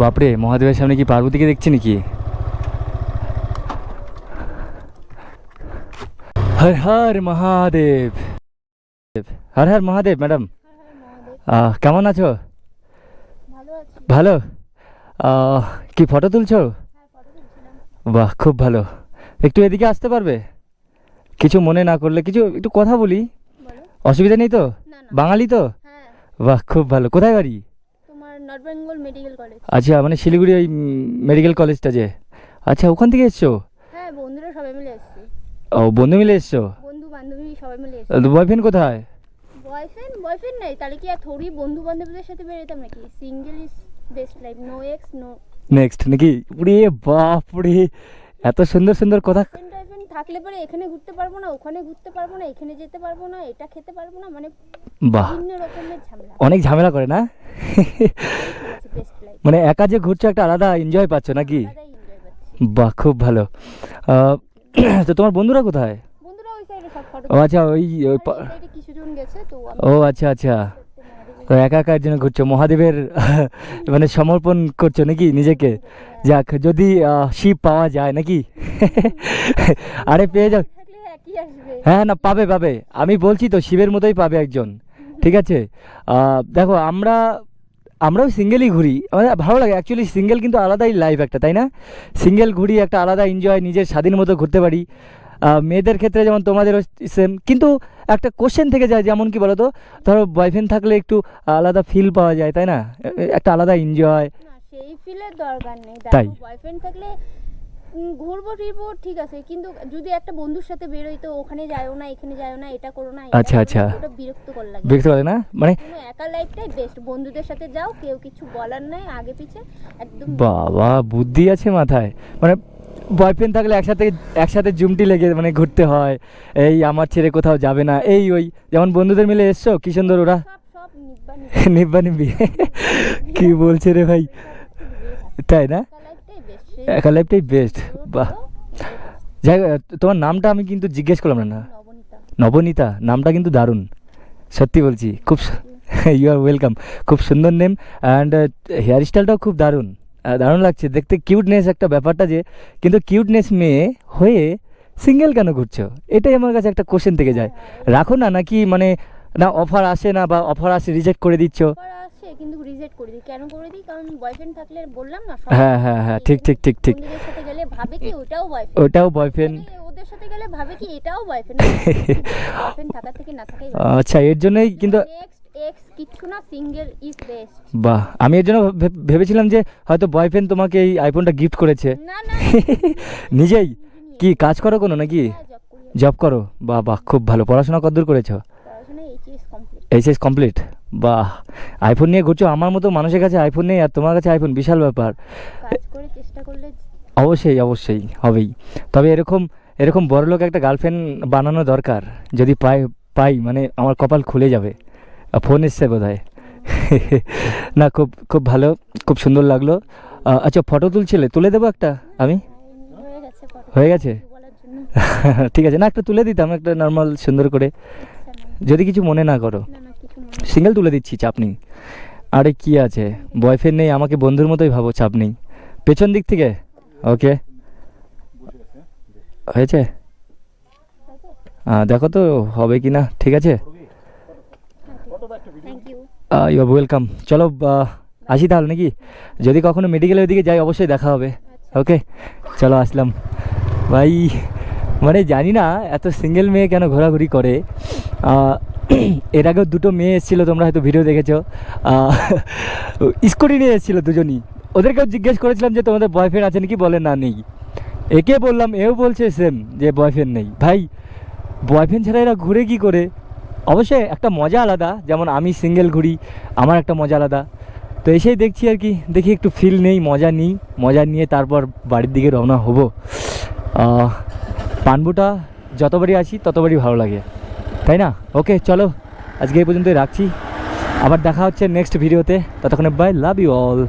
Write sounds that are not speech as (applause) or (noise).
বাপরে মহাদেবের সামনে কি পার্বতীকে দেখছি নাকি? হর হর মহাদেব। হর হর মহাদেব ম্যাডাম। কেমন আছো? ভালো কি ফটো তুলছো? হ্যাঁ বাহ খুব ভালো। একটু এদিকে আসতে পারবে? কিছু মনে না করলে কিছু একটু কথা বলি। অসুবিধা নেই তো? বাঙালি তো? হ্যাঁ। বাহ খুব ভালো। কোথায় বাড়ি? North Bengal medical college. আচ্ছা মানে শিলিগুড়ি ওই মেডিকেল কলেজটা যে? আচ্ছা ওখান থেকে এসছো? হ্যাঁ বন্ধুরা সবাই মিলে এসেছি। ও বন্ধু মিলে এসছো? বন্ধু বান্ধবী সবাই মিলে এসেছি। বয়ফ্রেন্ড কোথায়? বয়ফ্রেন্ড বয়ফ্রেন্ড নেই তাহলে কি আর থোড়ি বন্ধু বান্ধবীদের সাথে বেরোতাম নাকি? Single is best life no ex no next নাকি? উড়ে বাপরে এত সুন্দর সুন্দর কথা থাকলে পরে এখানে ঘুরতে পারব না ওখানে ঘুরতে পারব না এখানে যেতে পারব না এটা খেতে পারব না মানে বাহ। বিভিন্ন রকমের ঝামেলা। অনেক ঝামেলা করে না? বেস্ট লাইফ মানে একা যে ঘুরছো একটা আলাদা এনজয় পাচ্ছ নাকি? বাহ খুব ভালো। আহ, (clears throat) তো তোমার বন্ধুরা কোথায়? বন্ধুরা ওই সাইডে সব ফটো ও আচ্ছা ওই ওই পা- কিছু জন গেছে তো আমি ও আচ্ছা আচ্ছা। তো একা একার জন্য ঘুরছো? মহাদেবের (laughs) মানে সমর্পণ করছ নাকি নিজেকে? যাক যদি শিব পাওয়া যায় নাকি? (laughs) আরে পেয়ে যাও। হ্যাঁ না পাবে পাবে। আমি বলছি তো শিবের মতোই পাবে একজন। ঠিক আছে? দেখো আমরা আমরাও সিঙ্গেলই ঘুরি। আমাদের ভালো লাগে অ্যাকচুয়ালি সিঙ্গেল কিন্তু আলাদাই লাইফ একটা তাই না? সিঙ্গেল ঘুরি একটা আলাদা এনজয় নিজের স্বাধীন মতো ঘুরতে পারি। মেয়েদের ক্ষেত্রে যেমন তোমাদের সেম কিন্তু একটা কোশ্চেন থেকে যায় যেমন কি বলো তো ধরো বয়ফ্রেন্ড থাকলে একটু আলাদা ফিল পাওয়া যায় তাই না? একটা আলাদা এনজয় সেই ফিলের দরকার নেই। তাই? বয়ফ্রেন্ড থাকলে ঘুরবো ফিরবো ঠিক আছে কিন্তু যদি একটা বন্ধুর সাথে বেরোই তো ওখানে যায়ও না এখানে যায়ও না এটা করো না আচ্ছা, আচ্ছা। ওটা বিরক্তকর লাগে। দেখতে পারে না? মানে একা লাইফটাই বেস্ট বন্ধুদের সাথে যাও কেউ কিছু বলার নাই আগে পিছে একদম বাবা বুদ্ধি আছে মাথায়। মানে বয়ফ্রেন্ড থাকলে একসাথে একসাথে জুমটি লেগে মানে ঘুরতে হয়। এই আমার ছেড়ে কোথাও যাবে না। এই ওই যেমন বন্ধুদের মিলে এসছো কি সুন্দর ওরা? নিব্বা নিব্বা। (laughs) (laughs) কি বলছে রে ভাই? তাই না? একা লাইফটাই বেস্ট বাহ। যাই তোমার নামটা আমি কিন্তু জিজ্ঞেস করলাম না না? নবনীতা। নামটা কিন্তু দারুণ। সত্যি বলছি খুব ইউ আর ওয়েলকাম খুব সুন্দর নেম অ্যান্ড হেয়ার স্টাইলটাও খুব দারুণ। দারুণ লাগছে। দেখতে কিউটনেস একটা ব্যাপারটা যে কিন্তু কিউটনেস মেয়ে হয়ে সিঙ্গেল কেন ঘুরছো? এটাই আমার কাছে একটা কোশ্চেন থেকে যায়। রাখো না নাকি মানে না অফার আসে না বা অফার আসে রিজেক্ট করে দিচ্ছ? কিন্তু রিজেক্ট করে দিই। কেন করে দিই? কারণ বয়ফ্রেন্ড থাকলে বললাম না হ্যাঁ হ্যাঁ হ্যাঁ ঠিক ঠিক ঠিক ঠিক। সাথে গেলে ভাবে কি ওটাও বয়ফ্রেন্ড ওটাও বয়ফ্রেন্ড ওদের সাথে গেলে ভাবে কি এটাও বয়ফ্রেন্ড (laughs) বয়ফ্রেন্ড থাকার থেকে না থাকাই আচ্ছা এর জন্যই কিন্তু এক্স কিচ্ছু না সিঙ্গেল ইজ বেস্ট বাহ আমি এর জন্য ভেবেছিলাম যে হয়তো বয়ফ্রেন্ড তোমাকে এই আইফোনটা গিফট করেছে না না নিজেই কি কাজ করো কোনো নাকি জব করো বাহ বাহ খুব ভালো পড়াশোনা কতদূর করেছ এইচএস কমপ্লিট বাহ আইফোন নিয়ে ঘুরছো আমার মতো মানুষের কাছে আইফোন নেই আর তোমার কাছে আইফোন বিশাল ব্যাপার অবশ্যই অবশ্যই হবেই তবে এরকম এরকম বড়লোক একটা গার্লফ্রেন্ড বানানো দরকার যদি পাই পাই মানে আমার কপাল খুলে যাবে ফোন এসছে বোধ না, খুব খুব ভালো, খুব সুন্দর লাগল। আচ্ছা ফটো তুলছিলে? তুলে দেবো একটা? আমি? হয়ে গেছে? (laughs) ঠিক আছে, না, একটা তুলে দিতাম, একটা নর্মাল সুন্দর করে। যদি কিছু মনে না করো। সিঙ্গেল তুলে দিচ্ছি, চাপ নেই। আরে, কি আছে? বয়ফ্রেন্ড নেই, আমাকে বন্ধুর মতোই ভাবো, চাপ নেই। পেছন দিক থেকে? ওকে হয়েছে? দেখো তো, হবে কি না ঠিক আছে? ইউ ওয়েলকাম চলো আসি তাহলে নাকি? যদি কখনো মেডিকেলের দিকে যাই অবশ্যই দেখা হবে। ওকে চলো আসলাম। ভাই মানে জানি না এত সিঙ্গেল মেয়ে কেন ঘোরাঘুরি করে? (coughs) এর আগেও দুটো মেয়ে এসেছিল তোমরা হয়তো ভিডিও দেখেছ। (laughs) স্কুটি নিয়ে এসেছিল দুজনই। ওদেরকেও জিজ্ঞেস করেছিলাম যে তোমাদের বয়ফ্রেন্ড আছে নাকি? বলে না নেই। একে বললাম এও বলছে সেম যে বয়ফ্রেন্ড নেই। ভাই বয়ফ্রেন্ড ছাড়া এরা ঘুরে কি করে? অবশ্যই একটা মজা আলাদা, যেমন আমি সিঙ্গেল ঘুরি, আমার একটা মজা আলাদা। তো এসেই দেখছি আর কি, দেখি একটু ফিল নেই, মজা নিই, মজা নিয়ে তারপর বাড়ির দিকে রওনা হব। পানবুটা যতবারই আসি, ততবারই ভালো লাগে। তাই না? ওকে চলো, আজকে এই পর্যন্তই রাখছি। আবার দেখা হচ্ছে নেক্সট ভিডিওতে ততক্ষণে বাই লাভ ইউ অল